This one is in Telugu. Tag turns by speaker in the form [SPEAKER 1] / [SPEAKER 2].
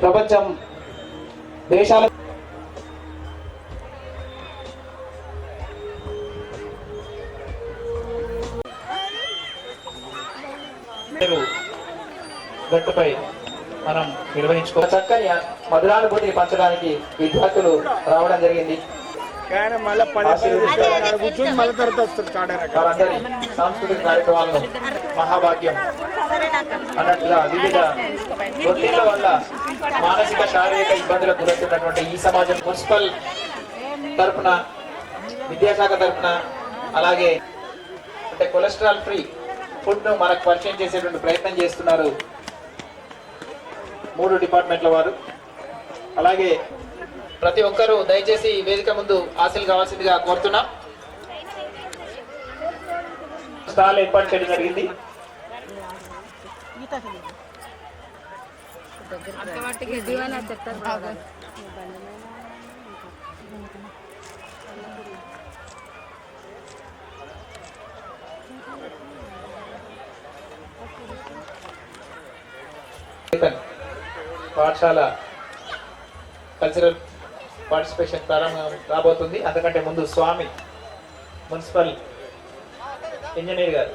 [SPEAKER 1] ప్రపంచం దేశాల గట్టుపై మనం నిర్వహించుకో చక్కని మధురానుభూతిని పంచడానికి విద్యార్థులు రావడం జరిగింది. సాంస్కృతిక కార్యక్రమాలను మహాభాగ్యం. అన్నట్లుగా వివిధ ఒత్తిళ్ళ వల్ల మానసిక శారీరక ఇబ్బందులకు గురవుతున్నటువంటి ఈ సమాజం మున్సిపల్ తరపున విద్యాశాఖ తరపున అలాగే అంటే కొలెస్ట్రాల్ ఫ్రీ ఫుడ్ను మనకు పరిచయం చేసేటువంటి ప్రయత్నం చేస్తున్నారు మూడు డిపార్ట్మెంట్ల వారు. అలాగే ప్రతి ఒక్కరూ దయచేసి ఈ వేదిక ముందు హాసిల్ కావాల్సిందిగా కోరుతున్నాం. స్టాల్ ఏర్పాటు చేయడం జరిగింది. పాఠశాల కల్చరల్ పార్టిసిపేషన్ ప్రారంభం రాబోతుంది. అంతకంటే ముందు స్వామి మున్సిపల్ ఇంజనీర్ గారు.